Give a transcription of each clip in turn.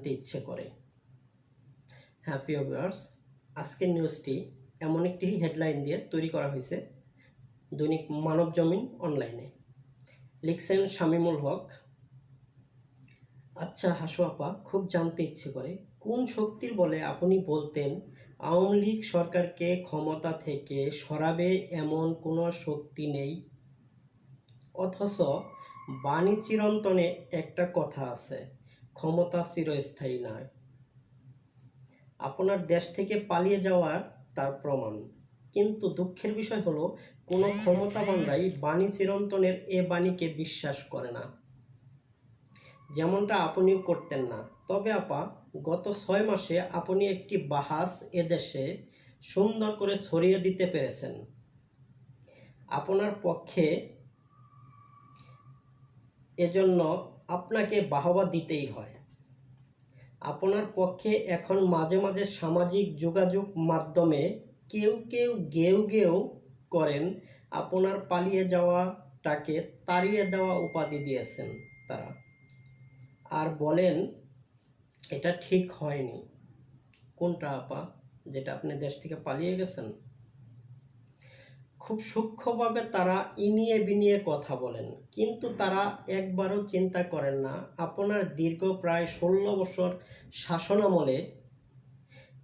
জানতে ইচ্ছে করে। হ্যাঁ ভিউয়ার্স আজকের নিউজটি এমন একটি হেডলাইন দিয়ে তৈরি করা হয়েছে দৈনিক মানব জমিন অনলাইনে লিখছেন শামিমুল হক আচ্ছা হাসু আপা, খুব জানতে ইচ্ছে করে, কোন শক্তির বলে আপনি বলতেন আওয়ামী লীগ সরকারকে ক্ষমতা থেকে সরাবে এমন কোনো শক্তি নেই? অথচ বাণী চিরন্তনে একটা কথা আছে ক্ষমতা চিরস্থায়ী নয় আপনার দেশ থেকে পালিয়ে যাওয়ার তার প্রমাণ। কিন্তু দুঃখের বিষয় হলো, কোনো ক্ষমতাবানরাই বাণী চিরন্তনের এ বাণীকে বিশ্বাস করে না। যেমনটা আপনিও করতেন না। তবে আপা, গত ছয় মাসে আপনি একটি বাহাস এদেশে সুন্দর করে ছড়িয়ে দিতে পেরেছেন। আপনার পক্ষে এজন্য আপনাকে বাহবা দিতেই হয়। আপনার পক্ষে এখন মাঝে মাঝে সামাজিক যোগাযোগ মাধ্যমে কেউ কেউ গেউ গেউ করেন, আপনার পালিয়ে যাওয়াটাকে তাড়িয়ে দেওয়া উপাধি দিয়েছেন তারা। আর বলেন, এটা ঠিক হয়নি। কোনটা আপা? যেটা আপনি দেশ থেকে পালিয়ে গেছেন? খুব সূক্ষ্মভাবে তারা ইনিয়ে বিনিয়ে কথা বলেন। কিন্তু তারা একবারও চিন্তা করেন না। আপনার দীর্ঘ প্রায় ষোলো বছর শাসনামলে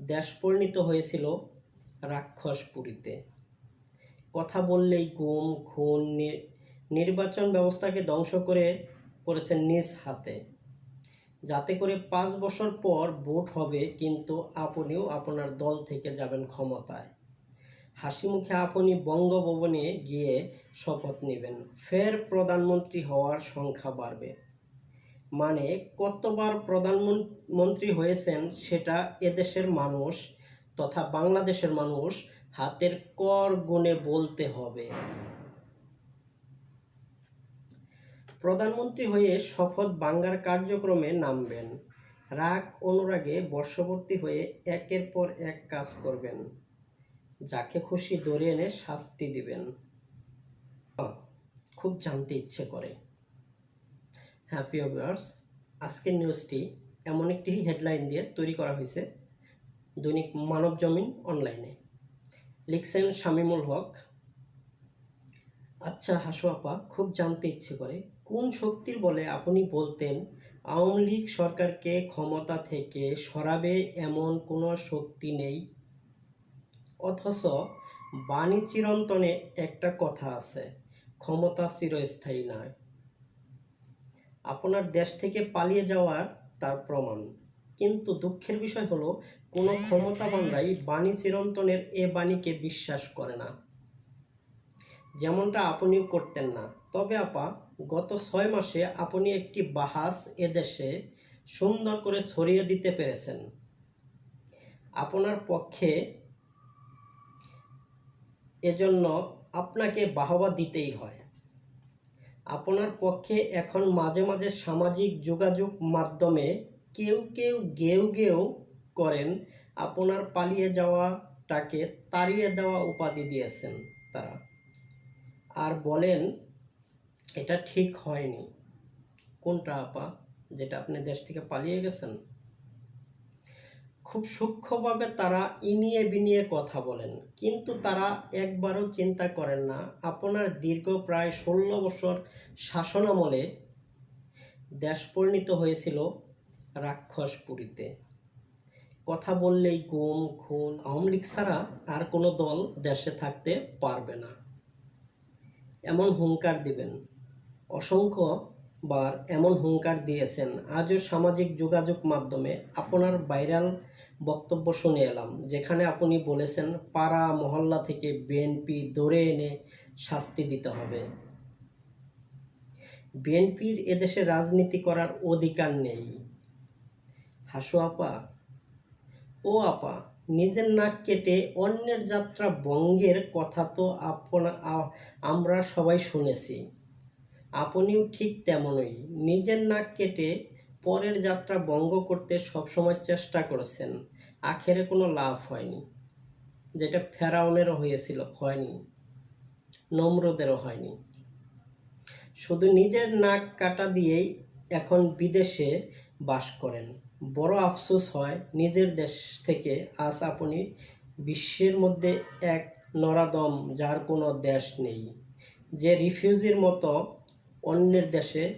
দেশ পরিণত হয়েছিল রাক্ষসপুরীতে। কথা বললেই গুম, খুন নির্বাচন ব্যবস্থাকে ধ্বংস করে করেছেন নিজ হাতে। যাতে করে পাঁচ বছর পর ভোট হবে, কিন্তু আপনিও আপনার দল থেকে যাবেন ক্ষমতায়। হাসি মুখে আপনি বঙ্গভবনে গিয়ে শপথ নেবেন। ফের প্রধানমন্ত্রী হওয়ার সংখ্যা বাড়বে। মানে কতবার প্রধানমন্ত্রী হয়েছেন সেটা এদেশের মানুষ তথা বাংলাদেশের মানুষ হাতের কর গুণে বলতে হবে। প্রধানমন্ত্রী হয়ে শপথ বাঙ্গার কার্যক্রমে নামবেন। রাগ, অনুরাগে বর্ষবর্তী হয়ে একের পর এক কাজ করবেন। যাকে খুশি ধরে এনে শাস্তি দিবেন। খুব জানতে ইচ্ছে করে। হ্যাঁ প্রিয় ভিউয়ার্স, আজকের নিউজটি এমন একটি হেডলাইন দিয়ে তৈরি করা হয়েছে দৈনিক মানব জমিন অনলাইনে লিখছেন শামিমুল হক। আচ্ছা হাসু আপা, খুব জানতে ইচ্ছে করে। কোন শক্তির বলে আপনি বলতেন আওয়ামী লীগ সরকারকে ক্ষমতা থেকে সরাবে এমন কোনো শক্তি নেই? অথচ বাণী চিরন্তনে একটা কথা আছে, ক্ষমতা চিরস্থায়ী নয় আপনার দেশ থেকে পালিয়ে যাওয়ার তার প্রমাণ। কিন্তু দুঃখের বিষয় হলো, কোনো ক্ষমতাবানরাই বাণী চিরন্তনের এ বাণীকে বিশ্বাস করে না। যেমনটা আপনিও করতেন না। তবে আপা, গত ছয় মাসে আপনি একটি বাহাস এদেশে সুন্দর করে ছড়িয়ে দিতে পেরেছেন। আপনার পক্ষে এজন্য আপনাকে বাহবা দিতেই হয়। আপনার পক্ষে এখন মাঝে মাঝে সামাজিক যোগাযোগ মাধ্যমে কেউ কেউ গেউ গেউ করেন, আপনার পালিয়ে যাওয়াটাকে তাড়িয়ে দেওয়া উপাধি দিয়েছেন তারা। আর বলেন, এটা ঠিক হয়নি। কোনটা আপা, যেটা আপনি দেশ থেকে পালিয়ে গেছেন? খুব সূক্ষ্মভাবে তারা ইনিয়ে বিনিয়ে কথা বলেন। কিন্তু তারা একবারও চিন্তা করেন না। আপনার দীর্ঘ প্রায় ষোলো বছর শাসনামলে দেশ পরিণত হয়েছিল রাক্ষসপুরীতে। কথা বললেই গুম, খুন, আওয়ামী লীগ ছাড়া আর কোনো দল দেশে থাকতে পারবে না। এমন হুঙ্কার দিবেন। অসংখ্য বার এমন হুঙ্কার দিয়েছেন, আজও সামাজিক যোগাযোগ মাধ্যমে আপনার ভাইরাল বক্তব্য শুনে এলাম, যেখানে আপনি বলেছেন, পাড়া মহল্লা থেকে বিএনপি ধরে এনে শাস্তি দিতে হবে। বিএনপির এদেশে রাজনীতি করার অধিকার নেই। হাসু আপা, ও আপা, নিজের নাক কেটে অন্যের যাত্রা বঙ্গের কথা তো আপনা আমরা সবাই শুনেছি। আপনিও ঠিক তেমনই। নিজের নাক কেটে পরের যাত্রা বঙ্গ করতে সবসময় চেষ্টা করেছেন। আখেরে কোনো লাভ হয়নি। যেটা ফেরাউনেরও হয়েছিল, হয়নি। নম্রদেরও হয়নি। শুধু নিজের নাক কাটা দিয়েই এখন বিদেশে বাস করেন। বড় আফসোস হয় নিজের দেশ থেকে আজ আপনি বিশ্বের মধ্যে এক নরাদম যার কোনো দেশ নেই। যে রিফিউজির মতো অন্যের দেশে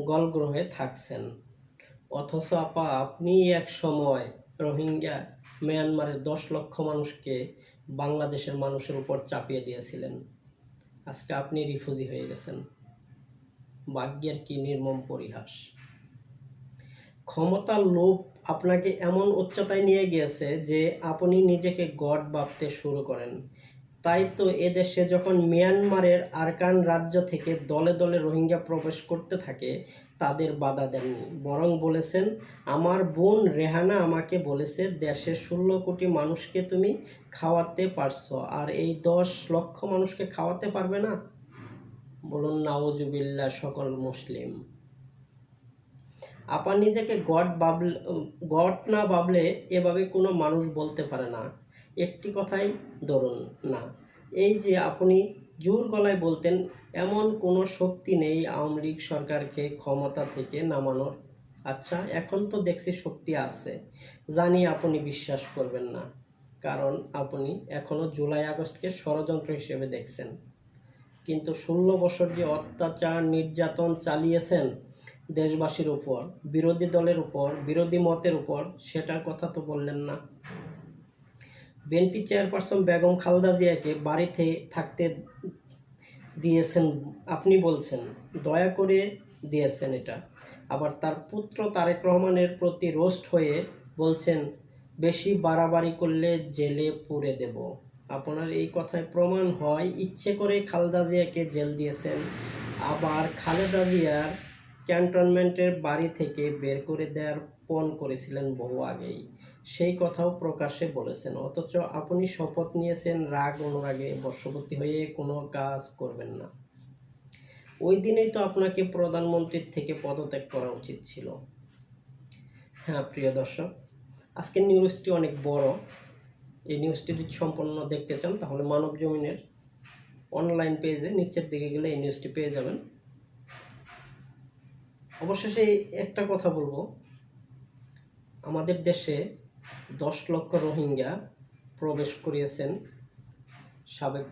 গলগ্রহে থাকছেন। অথচ আপা, আপনি এক সময় রোহিঙ্গা মিয়ানমারের দশ লক্ষ মানুষকে বাংলাদেশের মানুষের উপর চাপিয়ে দিয়েছিলেন। আজকে আপনি রিফিউজি হয়ে গেছেন। ভাগ্যের কি নির্মম পরিহাস। ক্ষমতার লোভ আপনাকে এমন উচ্চতায় নিয়ে গিয়েছে যে আপনি নিজেকে গড ভাবতে শুরু করেন। তাই তো এদেশে যখন মিয়ানমারের আরকান রাজ্য থেকে দলে দলে রোহিঙ্গা প্রবেশ করতে থাকে, তাদের বাধা দেননি। বরং বলেছেন, আমার বোন রেহানা আমাকে বলেছে দেশের ষোলো কোটি মানুষকে তুমি খাওয়াতে পারছ, আর এই দশ লক্ষ মানুষকে খাওয়াতে পারবে না? বলুন নাওজুবিল্লা সকল মুসলিম। আপা নিজেকে গড ভাবলে গড না বাবলে এভাবে কোনো মানুষ বলতে পারে না। একটি কথাই ধরুন না। এই যে আপনি জোর গলায় বলতেন, এমন কোনো শক্তি নেই আওয়ামী লীগ সরকারকে ক্ষমতা থেকে নামানোর। আচ্ছা এখন তো দেখছি শক্তি আছে। জানি আপনি বিশ্বাস করবেন না, কারণ আপনি এখনও জুলাই আগস্টকে ষড়যন্ত্র হিসেবে দেখছেন। কিন্তু ষোলো বছর যে অত্যাচার, নির্যাতন চালিয়েছেন দেশবাসীর উপর, বিরোধী দলের উপর, বিরোধী মতের উপর, সেটার কথা তো বললেন না। বিএনপি চেয়ারপারসন বেগম খালেদা জিয়াকে বাড়িতে থাকতে দিয়েছেন, আপনি বলছেন। দয়া করে দিয়েছেন এটা। আবার তার পুত্র তারেক রহমানের প্রতি রোস্ট হয়ে বলছেন, বেশি বাড়াবাড়ি করলে জেলে পুরে দেব। আপনার এই কথায় প্রমাণ হয়, ইচ্ছে করে খালেদা জিয়াকে জেল দিয়েছেন। আবার খালেদা জিয়ার ক্যান্টনমেন্টের বাড়ি থেকে বের করে দেওয়ার পণ করেছিলেন বহু আগেই। সেই কথাও প্রকাশ্যে বলেছেন। অথচ আপনি শপথ নিয়েছেন, রাগ অনুরাগে বশবর্তী হয়ে কোনো কাজ করবেন না। ওই দিনেই তো আপনাকে প্রধানমন্ত্রীর থেকে পদত্যাগ করা উচিত ছিল। হ্যাঁ প্রিয় দর্শক, আজকের নিউজটি অনেক বড়। এই নিউজটি যদি সম্পূর্ণ দেখতে চান, তাহলে মানব জমিনের অনলাইন পেজে নিচের দিকে গেলে এই নিউজটি পেয়ে যাবেন। অবশেষে একটা কথা বলব। আমাদের দেশে দশ লক্ষ রোহিঙ্গা প্রবেশ করিয়েছেন সাবেক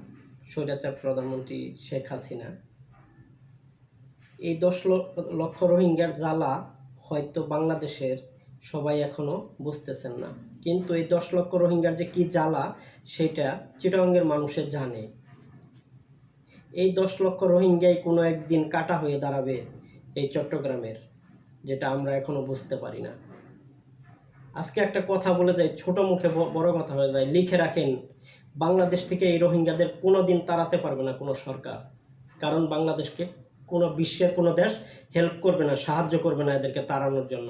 স্বৈরাচার প্রধানমন্ত্রী শেখ হাসিনা। এই দশ লক্ষ রোহিঙ্গার জ্বালা হয়তো বাংলাদেশের সবাই এখনও বুঝতেছেন না। কিন্তু এই দশ লক্ষ রোহিঙ্গার যে কি জ্বালা, সেটা চিটাঙ্গের মানুষের জানে। এই দশ লক্ষ রোহিঙ্গাই কোনো একদিন কাটা হয়ে দাঁড়াবে এই চট্টগ্রামের, যেটা আমরা এখনও বুঝতে পারি না। আজকে একটা কথা বলে যায়, ছোট মুখে বড় কথা হয়ে যায়। লিখে রাখেন, বাংলাদেশ থেকে এই রোহিঙ্গাদের কোনো দিন তাড়াতে পারবে না কোনো সরকার। কারণ বাংলাদেশকে কোনো বিশ্বের কোনো দেশ হেল্প করবে না, সাহায্য করবে না এদেরকে তাড়ানোর জন্য।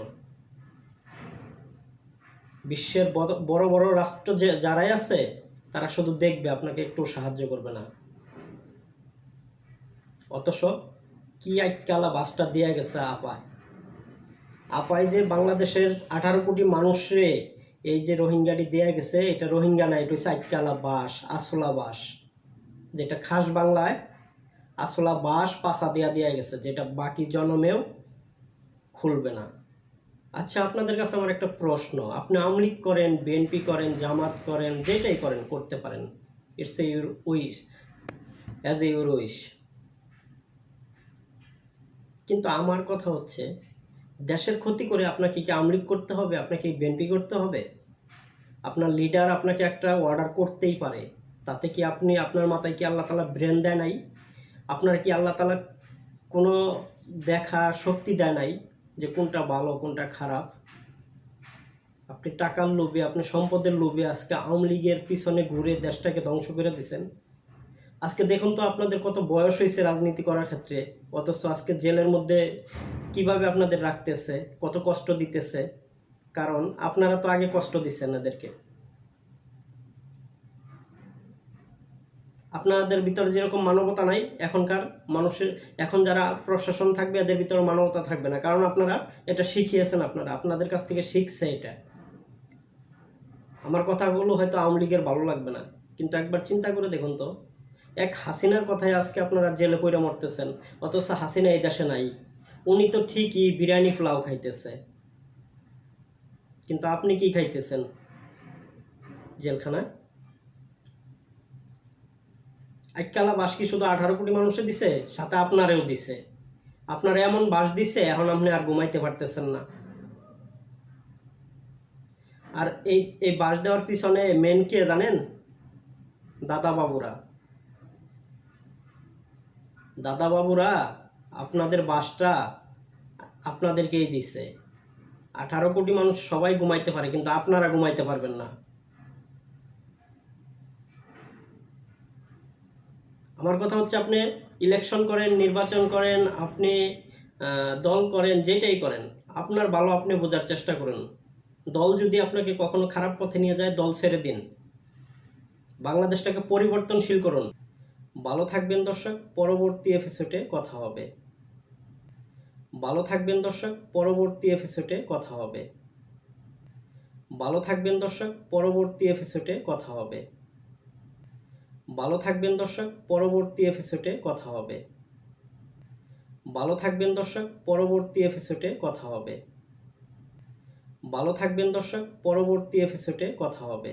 বিশ্বের বড় বড় রাষ্ট্র যে, যারাই আছে, তারা শুধু দেখবে, আপনাকে একটু সাহায্য করবে না। অথচ কি আইকালা বাসটা দিয়ে গেছে আপায় আপায় যে বাংলাদেশের আঠারো কোটি মানুষরে এই যে রোহিঙ্গাটি দেয়া গেছে, এটা রোহিঙ্গা না, এটা হচ্ছে বাস আসলা বাস যেটা খাস বাংলায় আসলা বাস পাশা দেয়া দেয়া গেছে, যেটা বাকি জনমেও খুলবে না। আচ্ছা আপনাদের কাছে আমার একটা প্রশ্ন। আপনি আমলিক করেন, বিএনপি করেন, জামাত করেন, যেটাই করেন, করতে পারেন। It's a your wish as a your wish কিন্তু আমার কথা হচ্ছে দেশের ক্ষতি করে আপনাকে কি আমলিক করতে হবে? আপনাকে বিএনপি করতে হবে? আপনার লিডার আপনাকে একটা অর্ডার করতেই পারে। তাতে কি আপনি, আপনার মাথায় কি আল্লাহ তালা ব্রেন দেয় নাই? আপনার কি আল্লাহ তালা কোনো দেখা শক্তি দেয় নাই যে কোনটা ভালো, কোনটা খারাপ? আপনি টাকার লোভে, আপনি সম্পদের লোভে আজকে আওয়ামী লীগের পিছনে ঘুরে দেশটাকে ধ্বংস করে দিছেন। আজকে দেখুন তো আপনাদের কত বয়স হয়েছে রাজনীতি করার ক্ষেত্রে, অথচ আজকে জেলের মধ্যে কীভাবে আপনাদের রাখতেছে, কত কষ্ট দিতেছে, কারণ আপনারা তো আগে কষ্ট দিচ্ছেন এদেরকে। আপনাদের ভিতরে যেরকম মানবতা নাই, এখনকার মানুষের, এখন যারা প্রশাসন থাকবে, এদের ভিতরে মানবতা থাকবে না, কারণ আপনারা এটা শিখিয়েছেন আপনারা, আপনাদের কাছ থেকে শিখছে এটা। আমার কথাগুলো হয়তো আওয়ামী লীগের ভালো লাগবে না, কিন্তু একবার চিন্তা করে দেখুন তো এক হাসিনার কথায় আজকে আপনারা জেলে পড়ে মরতেছেন। অথচ হাসিনা এই দেশে নাই। উনি তো ঠিকই বিরিয়ানি পোলাও খাইতেছে। কিন্তু আপনি কি খাইতেছেন? জেলখানায়? এককালা বাস কি শুধু আঠারো কোটি মানুষে দিছে? সাথে আপনারেও দিছে। আপনার এমন বাস দিছে, এখন আপনি আর ঘুমাইতে পারতেছেন না। আর এই এই বাস দেওয়ার পিছনে মেন কে জানেন? দাদা বাবুরা। দাদা বাবুরা আপনাদের বাসটা আপনাদেরকেই দিছে। আঠারো কোটি মানুষ সবাই ঘুমাইতে পারে, কিন্তু আপনারা ঘুমাইতে পারবেন না। আমার কথা হচ্ছে আপনি ইলেকশন করেন, নির্বাচন করেন, আপনি দল করেন, যেটাই করেন, আপনার ভালো আপনি বোঝার চেষ্টা করুন। দল যদি আপনাকে কখনো খারাপ পথে নিয়ে যায়, দল ছেড়ে দিন। বাংলাদেশটাকে পরিবর্তনশীল করুন। ভালো থাকবেন দর্শক, পরবর্তী এপিসোডে কথা হবে। ভালো থাকবেন দর্শক, পরবর্তী এপিসোডে কথা হবে। ভালো থাকবেন দর্শক, পরবর্তী এপিসোডে কথা হবে। ভালো থাকবেন দর্শক, পরবর্তী এপিসোডে কথা হবে। ভালো থাকবেন দর্শক, পরবর্তী এপিসোডে কথা হবে। ভালো থাকবেন দর্শক, পরবর্তী এপিসোডে কথা হবে।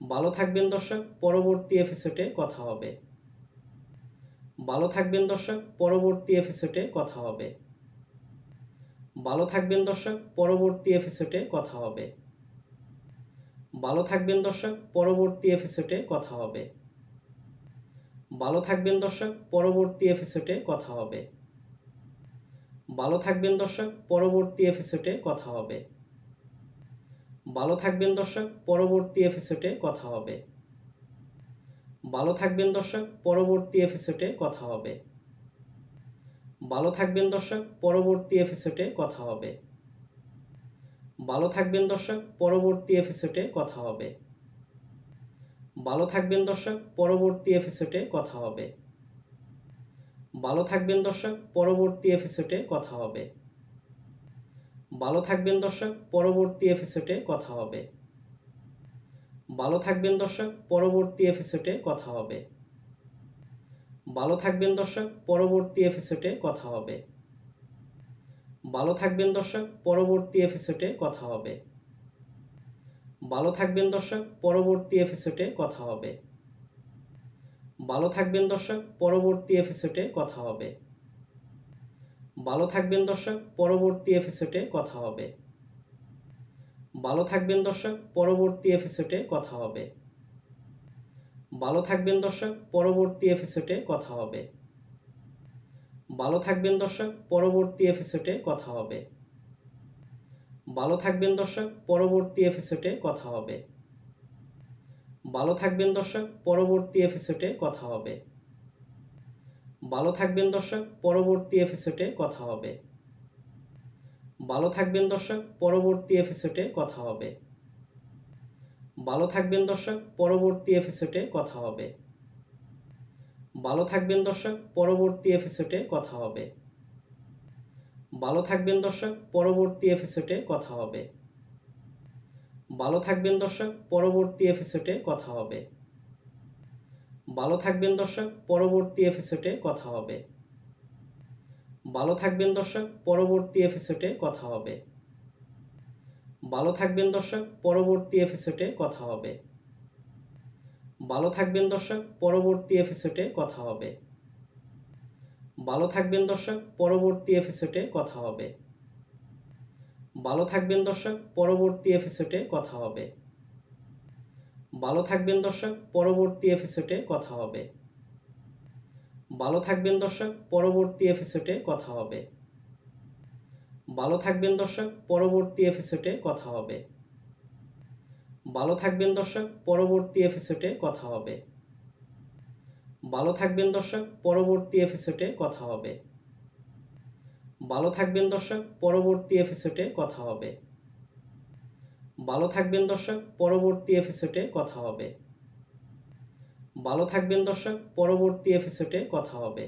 ভালো থাকবেন দর্শক, পরবর্তী এপিসোডে কথা হবে। ভালো থাকবেন দর্শক, পরবর্তী এপিসোডে কথা হবে। ভালো থাকবেন দর্শক, পরবর্তী এপিসোডে কথা হবে। ভালো থাকবেন দর্শক, পরবর্তী এপিসোডে কথা হবে। ভালো থাকবেন দর্শক, পরবর্তী এপিসোডে কথা হবে। ভালো থাকবেন দর্শক, পরবর্তী এপিসোডে কথা হবে। ভালো থাকবেন দর্শক, পরবর্তী এপিসোডে কথা হবে। ভালো থাকবেন দর্শক, পরবর্তী এপিসোডে কথা হবে। ভালো থাকবেন দর্শক, পরবর্তী এপিসোডে কথা হবে। ভালো থাকবেন দর্শক, পরবর্তী এপিসোডে কথা হবে। ভালো থাকবেন দর্শক, পরবর্তী এপিসোডে কথা হবে। ভালো থাকবেন দর্শক, পরবর্তী এপিসোডে কথা হবে। ভালো থাকবেন দর্শক, পরবর্তী এপিসোডে কথা হবে। ভালো থাকবেন দর্শক, পরবর্তী এপিসোডে কথা হবে। ভালো থাকবেন দর্শক, পরবর্তী এপিসোডে কথা হবে। ভালো থাকবেন দর্শক, পরবর্তী এপিসোডে কথা হবে। ভালো থাকবেন দর্শক, পরবর্তী এপিসোডে কথা হবে। ভালো থাকবেন দর্শক, পরবর্তী এপিসোডে কথা হবে। ভালো থাকবেন দর্শক, পরবর্তী এপিসোডে কথা হবে। ভালো থাকবেন দর্শক, পরবর্তী এপিসোডে কথা হবে। ভালো থাকবেন দর্শক, পরবর্তী এপিসোডে কথা হবে। ভালো থাকবেন দর্শক, পরবর্তী এপিসোডে কথা হবে। ভালো থাকবেন দর্শক, পরবর্তী এপিসোডে কথা হবে। ভালো থাকবেন দর্শক, পরবর্তী এপিসোডে কথা হবে। ভালো থাকবেন দর্শক, পরবর্তী এপিসোডে কথা হবে। ভালো থাকবেন দর্শক, পরবর্তী এপিসোডে কথা হবে। ভালো থাকবেন দর্শক, পরবর্তী এপিসোডে কথা হবে। ভালো থাকবেন দর্শক, পরবর্তী এপিসোডে কথা হবে। ভালো থাকবেন দর্শক, পরবর্তী এপিসোডে কথা হবে। ভালো থাকবেন দর্শক, পরবর্তী এপিসোডে কথা হবে। ভালো থাকবেন দর্শক, পরবর্তী এপিসোডে কথা হবে। ভালো থাকবেন দর্শক, পরবর্তী এপিসোডে কথা হবে। ভালো থাকবেন দর্শক, পরবর্তী এপিসোডে কথা হবে। ভালো থাকবেন দর্শক, পরবর্তী এপিসোডে কথা হবে। ভালো থাকবেন দর্শক, পরবর্তী এপিসোডে কথা হবে। ভালো থাকবেন দর্শক, পরবর্তী এপিসোডে কথা হবে। ভালো থাকবেন দর্শক, পরবর্তী এপিসোডে কথা হবে। ভালো থাকবেন দর্শক, পরবর্তী এপিসোডে কথা হবে। ভালো থাকবেন দর্শক, পরবর্তী এপিসোডে কথা হবে। ভালো থাকবেন দর্শক, পরবর্তী এপিসোডে কথা হবে। ভালো থাকবেন দর্শক, পরবর্তী এপিসোডে কথা হবে। ভালো থাকবেন দর্শক, পরবর্তী এপিসোডে কথা হবে। ভালো থাকবেন দর্শক পরবর্তী এপিসোডে কথা হবে। ভালো থাকবেন দর্শক পরবর্তী এপিসোডে কথা হবে।